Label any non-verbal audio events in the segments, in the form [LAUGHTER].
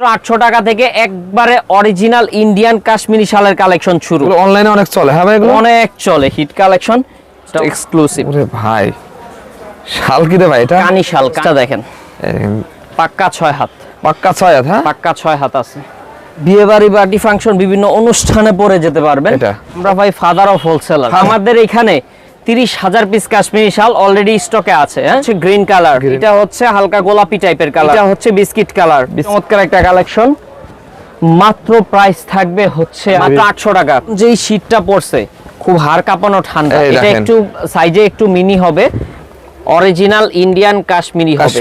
আটশো টাকা থেকে একবারে অরিজিনাল ইন্ডিয়ান কাশ্মীরি শালের কালেকশন শুরু। অনলাইনে অনেক চলে হ্যাঁ ভাই অনেক চলে হিট কালেকশন এক্সক্লুসিভ ভাই শাল কি রে ভাই এটা? কানি শাল কাটা দেখেন। পাক্কা ছয় হাত। পাক্কা ছয় হাত হ্যাঁ? পাক্কা ছয় হাত আছে। বিয়ে বাড়ি পার্টি ফাংশন বিভিন্ন অনুষ্ঠানে পরে যেতে পারবেন। এটা। আমরা ভাই ফাদার অফ হোলসেলার। আমাদের এখানে তিরিশ হাজার পিস কাশ্মীরি শাল অলরেডি স্টকে আছে হ্যাঁ? গ্রিন কালার এটা হচ্ছে হালকা গোলাপি টাইপের কালার এটা হচ্ছে বিস্কিট কালার চমৎকার একটা কালেকশন মাত্র প্রাইস থাকবে হচ্ছে মাত্র আটশো টাকা। যেই শীতটা পড়ছে খুব হাড় কাঁপানো ঠান্ডা। এটা একটু সাইজে একটু মিনি হবে। অরিজিনাল ইন্ডিয়ান কাশ্মীরি হবে।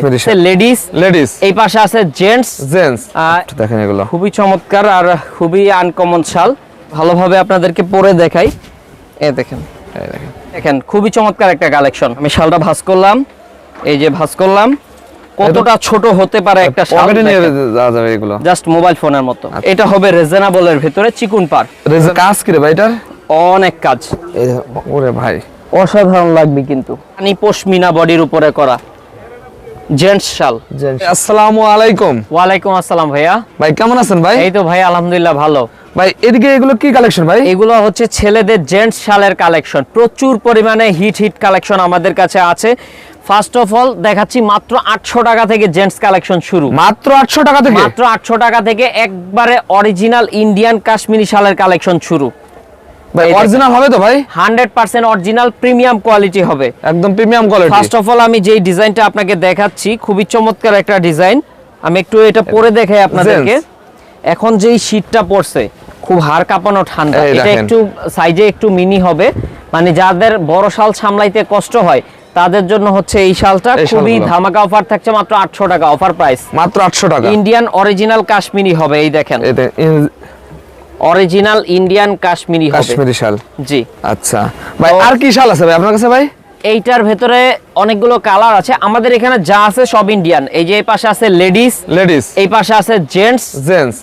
লেডিস লেডিস এই পাশে আছে জেন্টস জেন্টস দেখেন এগুলো। খুবই চমৎকার আর খুবই আনকমন শাল। ভালোভাবে আপনাদেরকে পরে দেখাই। এ দেখেন। দেখেন। খুবই চমৎকার একটা কালেকশন আমি শালটা ভাঁজ করলাম। এই যে ভাঁজ করলাম। কতটা ছোট হতে পারে একটা পকেটে নিয়ে যাওয়া যাবে এগুলো। জাস্ট মোবাইল ফোনের মতো। আচ্ছা। এটা হবে রিজনেবলের ভিতরে চিকুন পার কাজ কি রে ভাই এটার? অনেক কাজ। ওরে ভাই। অসাধারণ লাগবে কিন্তু। পানি পশমিনা বডির উপরে করা। জেন্টস শাল। আসসালামু আলাইকুম। ওয়ালাইকুম আসসালাম ভাইয়া। ভাই কেমন আছেন ভাই? এই তো ভাই আলহামদুলিল্লাহ ভালো। ভাই এদিকে এগুলো কি কালেকশন ভাই? এগুলো হচ্ছে ছেলেদের জেন্টস শালের কালেকশন প্রচুর পরিমাণে হিট হিট কালেকশন আমাদের কাছে আছে। ফার্স্ট অফ অল দেখাচ্ছি মাত্র আটশো টাকা থেকে জেন্টস কালেকশন শুরু। মাত্র আটশো টাকা থেকে? মাত্র আটশো টাকা থেকে একবারে অরিজিনাল ইন্ডিয়ান কাশ্মীরি শালের কালেকশন শুরু। ভাই অরিজিনাল হবে তো ভাই? Hundred percent original premium quality হবে। একদম premium quality first of all আমি যেই ডিজাইনটা আপনাকে দেখাচ্ছি খুবই চমৎকার একটা ডিজাইন আমি একটু এটা পরে দেখাই আপনাদেরকে। এখন যেই শীতটা পড়ছে খুব হাড় কাঁপানো ঠান্ডা। এটা একটু সাইজে একটু মিনি হবে। মানে যাদের বড় শাল সামলাইতে কষ্ট হয় তাদের জন্য হচ্ছে এই শালটা খুবই ধামাকা অফার থাকছে মাত্র আটশো টাকা অফার প্রাইস মাত্র আটশো টাকা। ইন্ডিয়ান অরিজিনাল কাশ্মীরি হবে এই দেখেন। অরিজিনাল ইন্ডিয়ান কাশ্মীরি হবে। কাশ্মীরি শাল। জি। আচ্ছা। ভাই আর কি শাল আছে ভাই আপনার কাছে ভাই? এইটার ভেতরে অনেকগুলো কালার আছে। আমাদের এখানে যা আছে সব ইন্ডিয়ান এই যে এই পাশে আছে লেডিস লেডিস এই পাশে আছে জেন্টস জেন্টস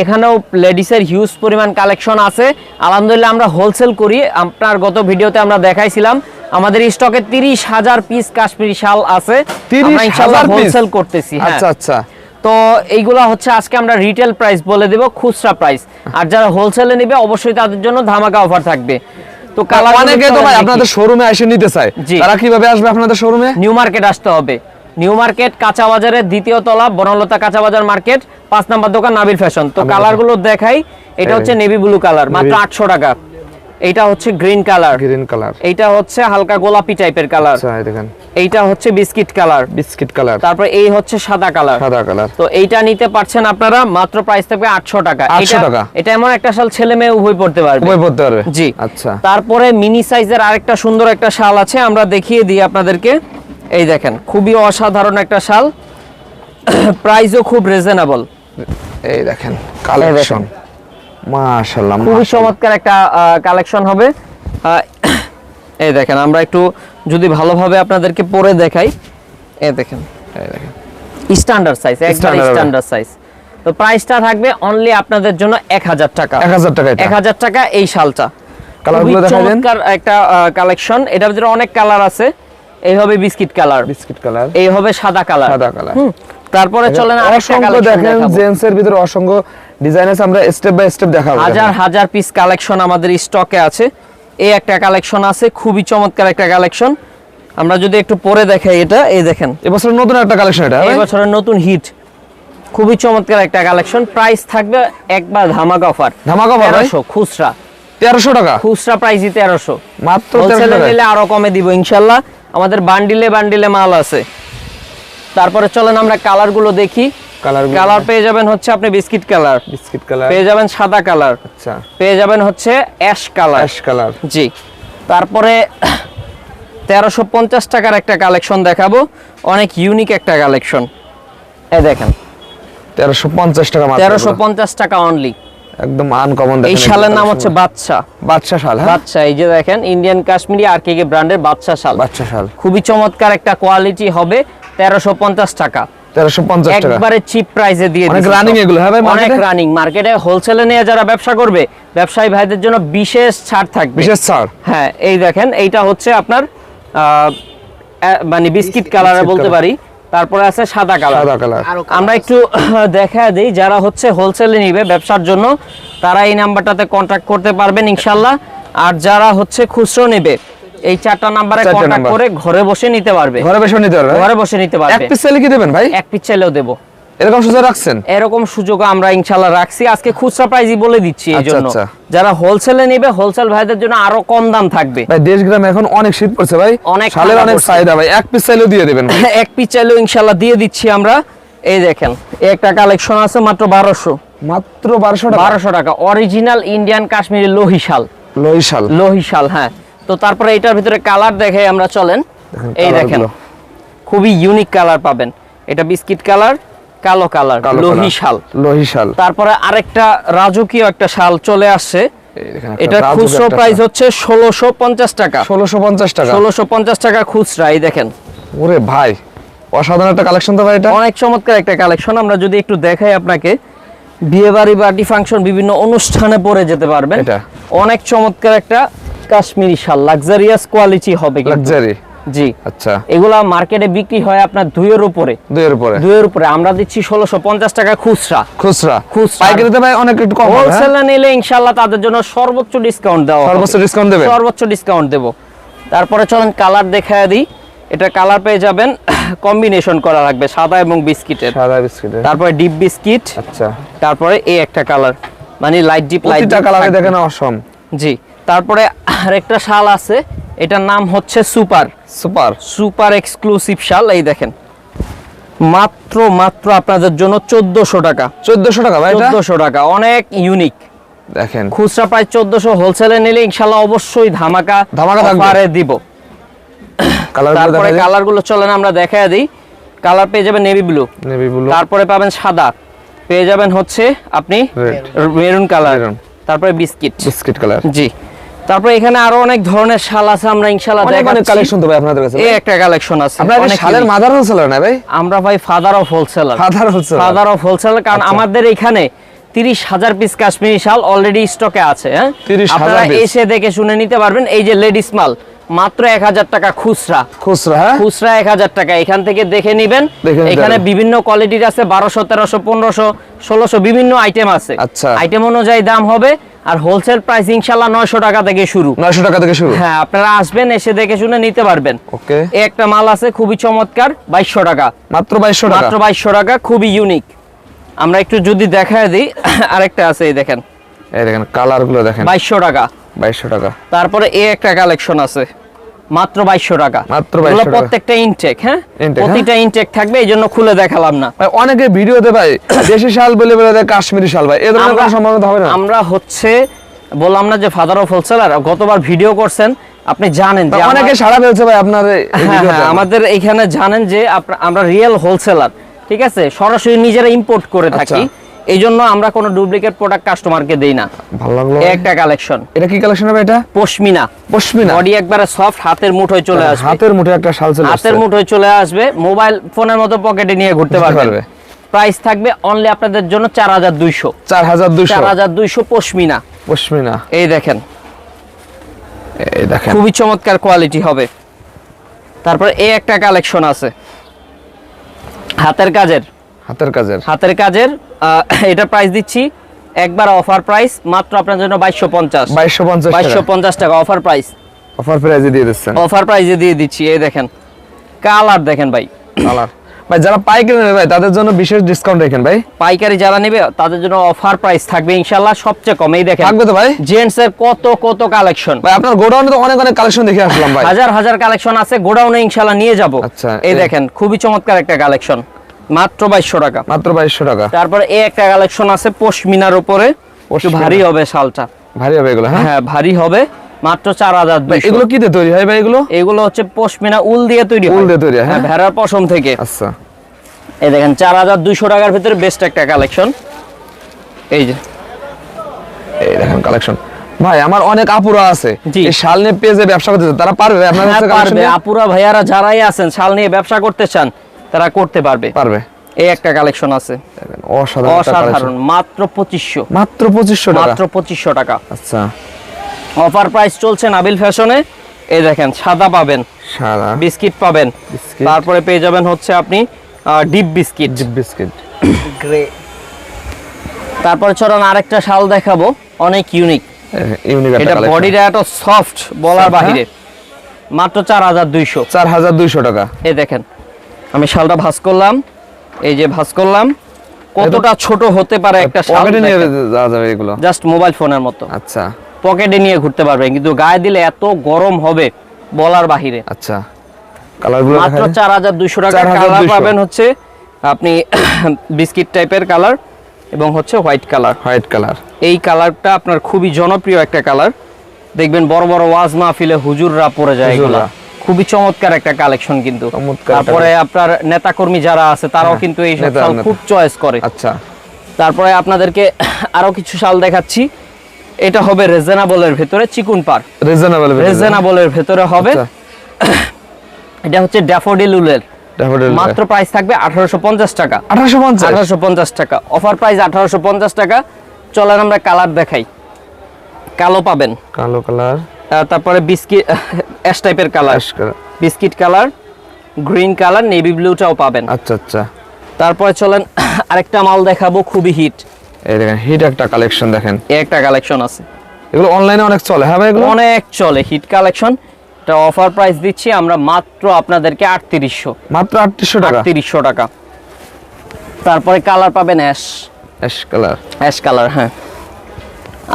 এখানেও লেডিসের হিউজ পরিমাণ কালেকশন আছে। আলহামদুলিল্লাহ আমরা হোলসেল করি। আপনার গত ভিডিওতে আমরা দেখাইছিলাম। আমাদের স্টকে তিরিশ হাজার পিস কাশ্মীরি শাল আছে। 30,000 piece? হোলসেল করতেছি হ্যাঁ। আচ্ছা আচ্ছা। তো এইগুলা হচ্ছে আজকে আমরা রিটেল প্রাইস বলে দেব খুচরা প্রাইস আর যারা হোলসেলে নেবে অবশ্যই তাদের জন্য ধামাকা অফার থাকবে। তো কালার অনেকে তো ভাই আপনাদের শোরুমে এসে নিতে চায়। তারা কীভাবে আসবে আপনাদের শোরুমে নিউ মার্কেট আসতে হবে। নিউ মার্কেট কাঁচা বাজারের দ্বিতীয় তলা বনলতা কাঁচা বাজার মার্কেট পাঁচ নাম্বার দোকান নাবিল ফ্যাশন। তো কালারগুলো দেখাই এটা হচ্ছে নেভি ব্লু কালার মাত্র আটশো টাকা। এটা হচ্ছে গ্রিন কালার গ্রিন কালার এইটা হচ্ছে হালকা গোলাপি টাইপের কালার আচ্ছা দেখেন। এইটা হচ্ছে বিস্কিট কালার। Biscuit colour. তারপর এই হচ্ছে সাদা কালার। সাদা কালার। তো এইটা নিতে পারছেন আপনারা মাত্র প্রাইস থাকবে আটশো টাকা। 800 এটা- টাকা। এটা এমন একটা শাল ছেলে মেয়ে উভয় পড়তে পারবে। বই পড়তে পারবে। জি। আচ্ছা। তারপরে মিনি সাইজের আরেকটা সুন্দর একটা শাল আছে আমরা দেখিয়ে দিই আপনাদেরকে। এই দেখেন খুবই অসাধারণ একটা শাল। [CLEARS THROAT] প্রাইসও খুব রিজনেবল এই দেখেন কালেকশন মাশাআল্লাহ খুবই চমৎকার একটা কালেকশন হবে। [CLEARS THROAT] এই দেখেন আমরা একটু যদি ভালোভাবে আপনাদেরকে পরে দেখাই এই দেখেন। দেখেন স্ট্যান্ডার্ড সাইজ হবে। স্ট্যান্ডার্ড সাইজ তো প্রাইসটা থাকবে অনলি আপনাদের জন্য এক হাজার টাকা। 1000 টাকা এটা। এক হাজার টাকা এই শালটা। কালারগুলো দেখাবেন? চমৎকার একটা কালেকশন এটার ভিতরে অনেক কালার আছে। এই হবে বিস্কিট কালার বিস্কিট কালার এই হবে সাদা কালার সাদা কালার তারপরে চলেন অসংখ্য দেখেন জেন্টস এর ভিতরে অসংখ্য ডিজাইন আছে আমরা স্টেপ বাই স্টেপ দেখাবো। হাজার হাজার পিস কালেকশন আমাদের স্টকে আছে। এই একটা কালেকশন আছে খুবই চমৎকার একটা কালেকশন আমরা যদি একটু পরে দেখাই এটা এই দেখেন। এবছর নতুন একটা কালেকশন এটা এই বছরের নতুন হিট খুবই চমৎকার একটা কালেকশন প্রাইস থাকবে একবার ধামাকা অফার ধামাকা ভাই? তেরোশো খুচরা। 1300 টাকা? খুচরা প্রাইসই তেরোশো। মাত্র 1300 টাকা নিলে আরও কমে দিব ইনশাল্লাহ। আমাদের বান্ডিলে বান্ডিলে মাল আছে। তারপরে চলেন আমরা কালারগুলো দেখি। কালার কালার পেয়ে যাবেন হচ্ছে আপনি বিস্কিট কালার বিস্কিট কালার পেয়ে যাবেন সাদা কালার আচ্ছা। পেয়ে যাবেন হচ্ছে অ্যাশ কালার অ্যাশ কালার জি। তারপরে তেরোশো পঞ্চাশ টাকার একটা কালেকশন দেখাবো। অনেক ইউনিক একটা কালেকশন এই দেখেন। 1350 টাকা তেরোশো পঞ্চাশ টাকা অনলি একদম আনকমন এই শালের নাম হচ্ছে। বাদশা। বাদশা শাল হ্যাঁ? বাদশা এই যে দেখেন ইন্ডিয়ান কাশ্মীরি আর কে কে ব্র্যান্ডের বাদশা শাল। বাদশা শাল। খুবই চমৎকার একটা কোয়ালিটি হবে তেরোশো পঞ্চাশ টাকা। 1350 টাকা। একবারে চিপ প্রাইসে দিয়ে দিচ্ছি running সব। এগুলো, হ্যাঁ ভাই, অনেক রানিং মার্কেটে হোলসেলে নিয়ে যারা ব্যবসা করবে ব্যবসায়ী ভাইদের জন্য বিশেষ ছাড় থাকবে। বিশেষ ছাড়। হ্যাঁ এই দেখেন এইটা হচ্ছে আপনার আহ, আহ, মানে বিস্কিট কালারে বলতে পারি। তারপরে আছে সাদা কালার সাদা কালার আমরা একটু দেখা দিই যারা হচ্ছে হোলসেলে নিবে ব্যবসার জন্য তারা এই নাম্বারটাতে কন্ট্যাক্ট করতে পারবেন ইনশাল্লাহ। আর যারা হচ্ছে খুচরো নেবে এই চারটা নাম্বারে নাম্বার। করে ঘরে বসে নিতে পারবে। ঘরে বসে নিতে পারবে? ঘরে বসে নিতে এক পারবে পিস চাইলে কি দেবেন ভাই? এক পিস চাইলেও দেবো। এরকম সুযোগ রাখছেন? এরকম সুযোগ আমরা ইনশাল্লাহ রাখছি। আজকে খুচরা প্রাইজই বলে দিচ্ছি এই আচ্ছা, জন্য। আচ্ছা। যারা হোলসেলে নেবে হোলসেল ভাইদের জন্য আরও কম দাম থাকবে। ভাই দেশ গ্রামে এখন অনেক শীত পড়ছে ভাই। অনেক শালের অনেক। চাহিদা ভাই। এক পিস চাইলেও দিয়ে দেবেন ভাই। [LAUGHS] এক পিস চাইলেও ইনশাল্লাহ দিয়ে দিচ্ছি আমরা। এই দেখেন একটা কালেকশন আছে মাত্র বারোশো। মাত্র বারোশো টাকা? বারোশো টাকা। অরিজিনাল ইন্ডিয়ান কাশ্মীরি লোহিশাল লোহিশাল লোহি শাল। লোহি শাল হ্যাঁ। তো তারপরে এটার ভিতরে কালার দেখে আমরা চলেন। এই দেখেন খুবই ইউনিক কালার পাবেন। এটা বিস্কিট কালার কালো কালার কালো লোহি শাল। লোহি শাল। তারপরে আরেকটা রাজকীয় একটা শাল চলে আসছে। এটা খুচরো প্রাইস হচ্ছে ষোলোশো পঞ্চাশ টাকা। ষোলোশো পঞ্চাশ টাকা। ষোলোশো পঞ্চাশ টাকা খুচরা এই দেখেন। ওরে ভাই অসাধারণ একটা কালেকশন তো ভাই এটা। অনেক চমৎকার একটা কালেকশন। আমরা যদি একটু দেখাই আপনাকে বিয়ে বাড়ি পার্টি ফাংশন বিভিন্ন অনুষ্ঠানে পরে যেতে পারবেন। এটা। অনেক চমৎকার একটা কাশ্মীরি শাল লাক্সারিয়াস কোয়ালিটি হবে কিন্তু। লাক্সারি জি। আচ্ছা। এগুলা মার্কেটে বিক্রি হয় আপনার দুইয়ের উপরে। দুইয়ের উপরে। দুইয়ের উপরে। আমরা দিচ্ছি ষোলোশো পঞ্চাশ টাকা খুচরা। খুচরা। খুচরা। পাইকারিতে ভাই অনেক একটু কম হবে হ্যাঁ? হোলসেলে নিলে ইনশাল্লাহ তাদের জন্য সর্বোচ্চ ডিসকাউন্ট দেওয়া সর্বোচ্চ ডিসকাউন্ট দেবেন? সর্বোচ্চ ডিসকাউন্ট দেব। তারপরে চলেন কালার দেখায় দিই। এটা কালার পেয়ে যাবেন। [COUGHS] কম্বিনেশন করা লাগবে সাদা এবং বিস্কিটের। সাদা বিস্কিটের। তারপরে ডিপ বিস্কিট আচ্ছা। তারপরে এই একটা কালার মানে লাইট ডিপ লাইট কালারে দেখেন অসম। জি। তারপরে আরেকটা শাল আছে এটার নাম হচ্ছে সুপার। সুপার। সুপার এক্সক্লুসিভ শাল এই দেখেন। মাত্র মাত্র আপনাদের জন্য চোদ্দশো টাকা। চোদ্দশো টাকা ভাই চোদ্দশো টাকা অনেক ইউনিক দেখেন। খুচরা প্রায় চোদ্দশো হোলসেলে নিলে ইনশাল্লাহ অবশ্যই ধামাকা ধামাকা। অফারে দিব। কালার তারপরে কালারগুলো চলেন আমরা দেখা দিই। কালার পেয়ে যাবেন নেভি ব্লু নেভি ব্লু তারপরে পাবেন সাদা। পেয়ে যাবেন হচ্ছে আপনি মেরুন কালার তারপরে বিস্কিট বিস্কিট কালার জি। তারপরে এখানে আরও অনেক ধরনের শাল আছে আমরা দেখাচ্ছি। কালেকশন তো ভাই আপনাদের কাছে এই একটা কালেকশন আছে আপনার শালের মাদার হোলসেলার না ভাই? আমরা ভাই father of wholesaler father wholesaler father of wholesaler কারণ আচ্ছা। আমাদের এখানে তিরিশ হাজার পিস কাশ্মীরি শাল অলরেডি স্টকে আছে হ্যাঁ? আপনারা এসে দেখে শুনে নিতে পারবেন এই যে লেডিস মাল মাত্র এক হাজার টাকা খুচরা। খুচরা হ্যাঁ? খুচরা এক হাজার টাকা এখান থেকে দেখে নিবেন। এখানে বিভিন্ন কোয়ালিটির আছে বারোশো তেরোশো পনেরোশো ষোলোশো বিভিন্ন আইটেম আছে। আচ্ছা। আইটেম অনুযায়ী দাম হবে আর হোলসেল প্রাইস ইনশাআল্লাহ 900 টাকা থেকে শুরু। নয়শো টাকা থেকে শুরু? হ্যাঁ আপনারা আসবেন এসে দেখে শুনে নিতে পারবেন। ওকে। এই একটা মাল আছে খুবই চমৎকার 2200 টাকা। মাত্র 2200 টাকা? মাত্র 2200 টাকা খুবই ইউনিক আমরা একটু যদি দেখায় দিই [LAUGHS] আরেকটা আছে এই দেখেন। এই দেখেন কালারগুলো দেখেন। 2200 টাকা। 2200 টাকা। তারপরে এই একটা কালেকশন আছে। মাত্র বাইশশো টাকা। মাত্র 2200 টাকা। প্রত্যেকটা ইনটেক হ্যাঁ? প্রতিটা ইনটেক থাকবে এই জন্য খুলে দেখালাম না। ভাই অনেকে ভিডিওতে ভাই [COUGHS] দেশি শাল বলে বলে কাশ্মীরি শাল ভাই এ ধরনের কোনো সম্ভাবনা হবে না। আমরা হচ্ছে বললাম না যে ফাদার অফ হোলসেলার গতবার ভিডিও করছেন আপনি জানেন যে অনেকে সাড়া ফেলছে ভাই আপনার হ্যাঁ, হ্যাঁ, আমাদের এখানে জানেন যে আমরা রিয়েল হোলসেলার ঠিক আছে? সরাসরি নিজেরা ইম্পোর্ট করে থাকি। আচ্ছা। এই জন্য আমরা কোনো ডুপ্লিকেট প্রোডাক্ট কাস্টমারকে দেই না। ভালো লাগল। একটা কালেকশন এটা কি কালেকশন হবে এটা? পশমিনা। পশমিনা? বডি একবারে সফট হাতের মুঠোয় চলে আসবে। হাতের মুঠে একটা শাল চলে হাতের। মুঠোয় চলে আসবে। মোবাইল ফোনের মতো পকেটে নিয়ে ঘুরতে পারবে। প্রাইস থাকবে অনলি আপনাদের জন্য চার হাজার দুইশো। চার হাজার দুইশো। চার হাজার দুইশো পশমিনা। পশমিনা। এই দেখেন। এই দেখেন। খুবই চমৎকার কোয়ালিটি হবে। তারপর এই একটা কালেকশন আছে। হাতের কাজের। হাতের কাজের। হাতের কাজের এটা প্রাইস দিচ্ছি। একবার অফার প্রাইস মাত্র আপনার জন্য বাইশশো পঞ্চাশ। বাইশশো পঞ্চাশ বাইশশো পঞ্চাশ টাকা অফার প্রাইস অফার প্রাইজে দিয়ে দিচ্ছেন। অফার প্রাইসে দিয়ে দিচ্ছি এই দেখেন। কালার দেখেন ভাই। কালার ভাই যারা পাইকারি নেবে ভাই তাদের জন্য বিশেষ ডিসকাউন্ট রাখেন ভাই। পাইকারি যারা নেবে তাদের জন্য অফার প্রাইস থাকবে ইনশাল্লাহ সবচেয়ে কম। এই দেখেন। থাকবে তো ভাই? জেন্টস এর কত কত কালেকশন ভাই আপনার গোডাউনে তো অনেক অনেক কালেকশন দেখে আসলাম ভাই। হাজার হাজার কালেকশন আছে গোডাউনে ইনশাল্লাহ নিয়ে যাব। আচ্ছা, এই- দেখেন খুবই চমৎকার একটা কালেকশন মাত্র বাইশশো টাকা। মাত্র বাইশশো টাকা। তারপরে এই একটা কালেকশন আছে পশমিনার উপরে। একটু ভারী হবে শালটা। ভারী হবে এগুলো হ্যাঁ? হ্যাঁ ভারী হবে। মাত্র চার হাজার এগুলো কি দিয়ে তৈরি হয় ভাই এগুলো? এগুলো হচ্ছে পশমিনা উল দিয়ে তৈরি উল দিয়ে তৈরি হ্যাঁ? ভেড়ার পশম থেকে। আচ্ছা। এই দেখেন চার হাজার দুইশো টাকার ভিতরে বেস্ট একটা কালেকশন এই যে। এই দেখেন কালেকশন ভাই আমার অনেক আপুরা আছে। এই শাল নিয়ে পেজে ব্যবসা করতে তারা পারবে আপনার হ্যাঁ, কাছে আপুরা ভাইয়ারা যারাই আছেন শাল নিয়ে ব্যবসা করতে চান তারা করতে পারবে। পারবে। এই একটা কালেকশন আছে। অসাধারণ অসাধারণ মাত্র পঁচিশশো। মাত্র পঁচিশশো টাকা? মাত্র পঁচিশশো টাকা। আচ্ছা। অফার প্রাইস চলছে নাবিল ফ্যাশনে এই দেখেন সাদা পাবেন। সাদা। বিস্কিট পাবেন। তারপরে পেয়ে যাবেন হচ্ছে আপনি deep biscuit. Deep biscuit. Grey তারপরে চলুন আরেকটা শাল দেখাবো। অনেক ইউনিক ইউনিক এটা বডিটা এত সফট বলার বাহিরে। মাত্র চার হাজার দুইশো। চার হাজার দুইশো টাকা। এই দেখেন আমি শালটা ভাঁজ করলাম। এই যে ভাঁজ করলাম। কতটা ছোট হতে পারে একটা শাল পকেটে নিয়ে যাওয়া যাবে এগুলো? জাস্ট মোবাইল ফোনের মতো। আচ্ছা। পকেটে নিয়ে ঘুরতে পারবেন কিন্তু গায়ে দিলে এত গরম হবে বলার বাহিরে। আচ্ছা। কালারগুলো মাত্র দেখা চার হাজার দুইশো টাকা কালার পাবেন হচ্ছে আপনি [COUGHS] বিস্কিট টাইপের কালার এবং হচ্ছে হোয়াইট কালার। White colour. এই কালারটা আপনার খুবই জনপ্রিয় একটা কালার। দেখবেন বড় বড় ওয়াজ মাহফিলে হুজুররা পরে যায় এগুলা। খুবই চমৎকার একটা কালেকশন কিন্তু। তারপরে আপনার নেতাকর্মী যারা আছে তারাও হ্যাঁ, কিন্তু এই শাল খুব চয়েস করে। আচ্ছা। তারপরে আপনাদেরকে আরও কিছু শাল দেখাচ্ছি। এটা হবে রেজেনাবলের ভেতরে চিকুন পার রিজনেবল রেজেনাবলের ভেতরে হবে। আচ্ছা। এটা হচ্ছে ড্যাফোডিল উলের। মাত্র প্রাইস থাকবে আঠারোশো পঞ্চাশ টাকা। 1850 আঠারোশো পঞ্চাশ টাকা। অফার প্রাইস আঠারোশো পঞ্চাশ টাকা। চলেন আমরা কালার দেখাই। কালো পাবেন। কালো কালার তারপরে বিস্কিট অ্যাশ টাইপের colour biscuit colour green colour navy ব্লুটাও পাবেন। আচ্ছা আচ্ছা। তারপরে চলেন [CLEARS THROAT] আরেকটা মাল দেখাবো খুবই হিট এই দেখেন হিট একটা কালেকশন দেখেন। একটা কালেকশন আছে। এগুলো অনলাইনে অনেক চলে হ্যাঁ ভাই এগুলো? অনেক চলে হিট কালেকশন এটা অফার প্রাইস দিচ্ছি আমরা মাত্র আপনাদেরকে আটত্রিশশো। মাত্র আটত্রিশশো টাকা? আটত্রিশশো টাকা। তারপরে কালার পাবেন ash ash colour ash colour হ্যাঁ।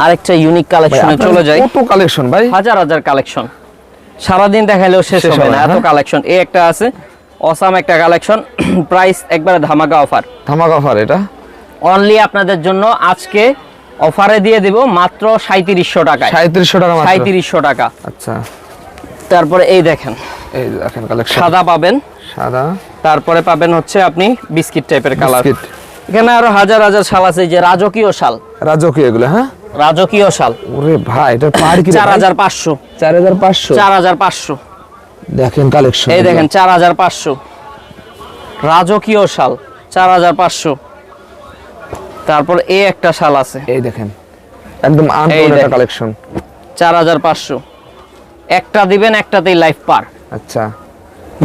আরেকটা ইউনিক কালেকশনে চলে যাই। কত কালেকশন ভাই? হাজার হাজার কালেকশন সারাদিন দেখাইলেও শেষ হবে না এত হ্যাঁ। কালেকশন এই একটা আছে অসাম একটা কালেকশন প্রাইস [CLEARS THROAT] একবারে ধামাকা অফার ধামাকা অফার এটা? অনলি আপনাদের জন্য আজকে অফারে দিয়ে দিব মাত্র সাঁত্রিশশো টাকায়। সাঁত্রিশশো টাকা মাত্র? সাঁত্রিশশো টাকা। আচ্ছা। তারপরে এই দেখেন। এই দেখেন কালেকশন সাদা পাবেন। সাদা। তারপরে পাবেন হচ্ছে আপনি বিস্কিট টাইপের কালার বিস্কিট। এখানে আরও হাজার হাজার শাল আছে এই যে রাজকীয় শাল। রাজকীয় এগুলো হ্যাঁ? রাজকীয় শাল ওরে ভাই এটা পার কি চার হাজার পাঁচশো। চার হাজার পাঁচশো? চার হাজার পাঁচশো। দেখেন কালেকশন এই দেখেন চার হাজার পাঁচশো। রাজকীয় শাল চার হাজার পাঁচশো। তারপর এই একটা শাল আছে। এই দেখেন একদম আনকমন একটা কালেকশন চার হাজার পাঁচশো। একটা দিবেন একটাতেই লাইফ পার। আচ্ছা।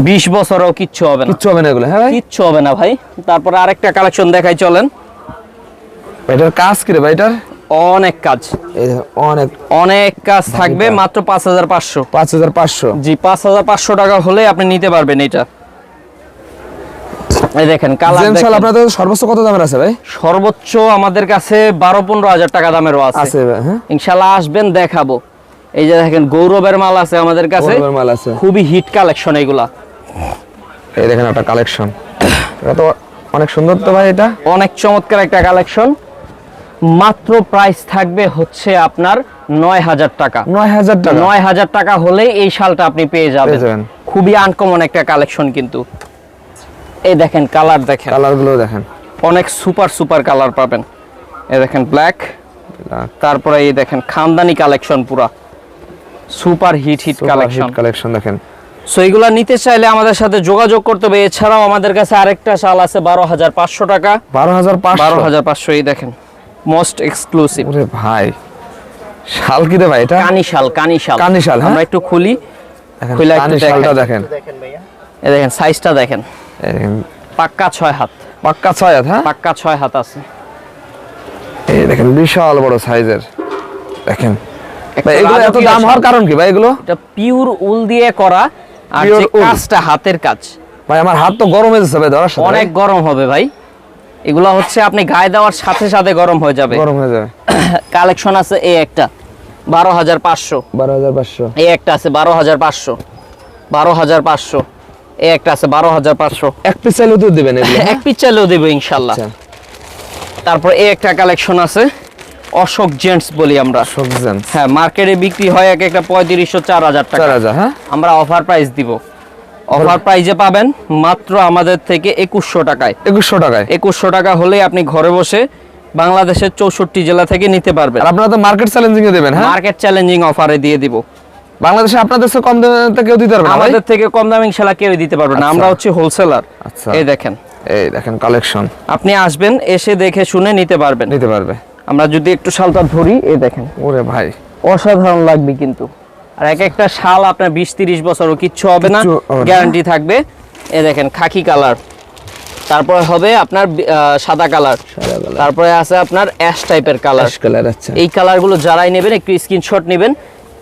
বিশ বছরেও কিচ্ছু হবে না। কিচ্ছু হবে না এগুলো হ্যাঁ ভাই? কিচ্ছু হবে না ভাই। তারপর আরেকটা কালেকশন দেখাই চলেন। এটার কাজ কি রে ভাই এটার? অনেক কাজ। অনেক অনেক কাজ থাকবে মাত্র পাঁচ হাজার পাঁচশো। পাঁচ হাজার পাঁচশো। জি পাঁচ হাজার পাঁচশো টাকা হলে আপনি নিতে পারবেন এটা। এই দেখেন কালার জেমশাল আপনাদের সর্বোচ্চ কত দামের আছে ভাই? সর্বোচ্চ আমাদের কাছে বারো পনেরো হাজার টাকা দামেরও আছে। আছে ভাই, হ্যাঁ। আসবেন দেখাবো। এই যে দেখেন গৌরবের মাল আছে আমাদের কাছে। গৌরবের মাল আছে। খুবই হিট কালেকশন এগুলা। এই দেখেন একটা কালেকশন। এটা তো অনেক সুন্দর তো ভাই এটা। অনেক চমৎকার একটা কালেকশন। মাত্র প্রাইস থাকবে হচ্ছে আপনার নয় হাজার টাকা। নয় হাজার টাকা। নয় হাজার টাকা হলেই এই শালটা আপনি পেয়ে যাবেন। খুবই আনকমন একটা কালেকশন কিন্তু। এই দেখেন কালার দেখেন। কালারগুলো দেখেন। অনেক সুপার সুপার কালার পাবেন। এ দেখেন ব্ল্যাক তারপরে এই দেখেন খানদানি কালেকশন পুরা। Super hit hit collection collection দেখেন। সো এগুলা নিতে চাইলে আমাদের সাথে যোগাযোগ করতে হবে। এছাড়াও আমাদের কাছে আরেকটা শাল আছে বারো হাজার পাঁচশো টাকা। বারো হাজার বারো হাজার পাঁচশো এই দেখেন। Most exclusive. ওরে ভাই শাল কি রে ভাই এটা? কানি শাল কানি শাল। কানি শাল, হ্যাঁ? আমরা একটু খুলি খুলে একটু শালটা দেখাই। দেখেন। এই দেখেন সাইজটা দেখেন। পাক্কা ছয় হাত। পাক্কা ছয় হাত হ্যাঁ? পাক্কা ছয় হাত আছে। এই দেখেন বিশাল বড় সাইজের দেখেন। ভাই এগুলো এত দাম হওয়ার কারণ কি ভাই এগুলো? এটা পিওর উল দিয়ে করা আর যে কাজটা হাতের কাজ। ভাই আমার হাত তো গরম হয়ে যাচ্ছে ভাই ধরার সাথে। অনেক গরম হবে ভাই। এগুলো হচ্ছে আপনি গায়ে দেওয়ার সাথে সাথে গরম হয়ে যাবে। গরম হয়ে যাবে। [COUGHS] কালেকশন আছে এই একটা বারো হাজার পাঁচশো। বারো হাজার পাঁচশো। এই একটা আছে বারো হাজার পাঁচশো। বারো হাজার পাঁচশো। এই একটা আছে বারো হাজার পাঁচশো। এক পিস চাইলেও তো দিবেন এগুলো [COUGHS] হ্যাঁ? এক পিস চাইলেও দেবো ইনশাল্লাহ। আচ্ছা। তারপর এই একটা কালেকশন আছে অশোক জেন্টস বলি আমরা। সবজেন হ্যাঁ মার্কেটে বিক্রি হয় এক একটা পঁয়ত্রিশশো চার হাজার চার টাকা হাজার হ্যাঁ? আমরা অফার প্রাইস দিব। অফার প্রাইজে পাবেন মাত্র আমাদের থেকে একুশশো টাকায়। একুশশো টাকায়। একুশশো টাকা হলে আপনি ঘরে বসে বাংলাদেশের চৌষট্টি জেলা থেকে নিতে পারবেন। আপনারা তো মার্কেট চ্যালেঞ্জিং এ দেবেন হ্যাঁ? মার্কেট চ্যালেঞ্জিং অফারে দিয়ে দিব। বাংলাদেশে আপনাদের কম দামে কেউ দিতে পারবে আমাদের থেকে কম দামে কেউ দিতে পারবে না। আচ্ছা। আমরা হচ্ছে হোলসেলার আচ্ছা। এই দেখেন। এই দেখেন কালেকশন আপনি আসবেন এসে দেখে শুনে নিতে পারবেন। নিতে পারবে। আমরা যদি একটু শালটা ধরি এই দেখেন। ওরে ভাই। অসাধারণ লাগবে কিন্তু। আর এক একটা শাল আপনার বিশ তিরিশ বছরও কিচ্ছু হবে না। গ্যারান্টি থাকবে। এই দেখেন খাকি কালার। তারপরে হবে আপনার সাদা কালার। তারপরে আছে আপনার অ্যাশ টাইপের কালার কালার আচ্ছা। এই কালারগুলো যারাই নেবেন একটু স্ক্রিনশট নেবেন।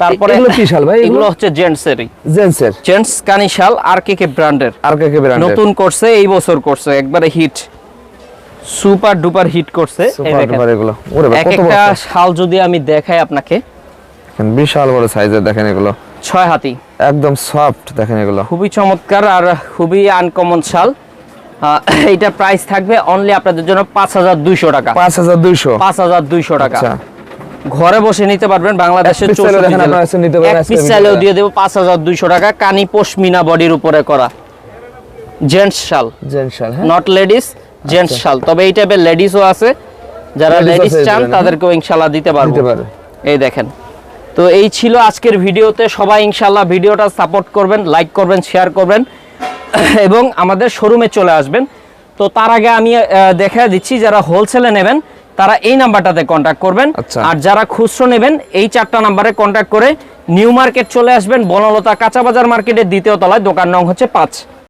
তারপরে এগুলো কি শাল ভাই, এগুলো? হচ্ছে জেন্টসেরই জেন্সের জেন্টস কানি শাল আর কে কে ব্র্যান্ডের আর কে কে ব্র্যান্ডের নতুন করছে এই বছর করছে একবারে হিট সুপার ডুপার হিট করছে। সুপার। ডুপার এগুলো। ওরে এক কত একটা শাল যদি আমি দেখাই আপনাকে দেখেন, বিশাল বড় সাইজের দেখেন এগুলো। ছয় হাতি। একদম সফট দেখেন এগুলো। খুবই চমৎকার আর খুবই আনকমন শাল। এইটা প্রাইস থাকবে অনলি আপনাদের জন্য পাঁচ হাজার দুইশো টাকা। পাঁচ হাজার দুইশো? পাঁচ হাজার দুইশো টাকা। আচ্ছা। ঘরে বসে নিতে পারবেন বাংলাদেশের এক piece চাইলেও চৌষট্টি দেখেন আপনারা এসে নিতে পারেন এক আজকের পিস চাইলেও দিয়ে দেবো পাঁচ হাজার দুইশো টাকা। কানি পশমিনা বডির উপরে করা। জেন্টস শাল। জেন্স শাল হ্যাঁ। নট লেডিস জেন্টস শাল। তবে এই টাইপের লেডিসও আছে। যারা লেডিস চান এদের, হ্যাঁ? তাদেরকেও ইনশাল্লাহ দিতে পারব। পারে এই দেখেন। তো এই ছিল আজকের ভিডিওতে। সবাই ইনশাল্লাহ ভিডিওটা সাপোর্ট করবেন লাইক করবেন শেয়ার করবেন [CLEARS THROAT] এবং আমাদের শোরুমে চলে আসবেন। তো তার আগে আমি দেখা দিচ্ছি যারা হোলসেলে নেবেন তারা এই নাম্বারটাতে কন্ট্যাক্ট করবেন। আচ্ছা। আর যারা খুচরো নেবেন এই চারটা নাম্বারে কন্ট্যাক্ট করে নিউ মার্কেট চলে আসবেন। বনলতা কাঁচা বাজার মার্কেটের দ্বিতীয় তলায় দোকান নং হচ্ছে পাঁচ।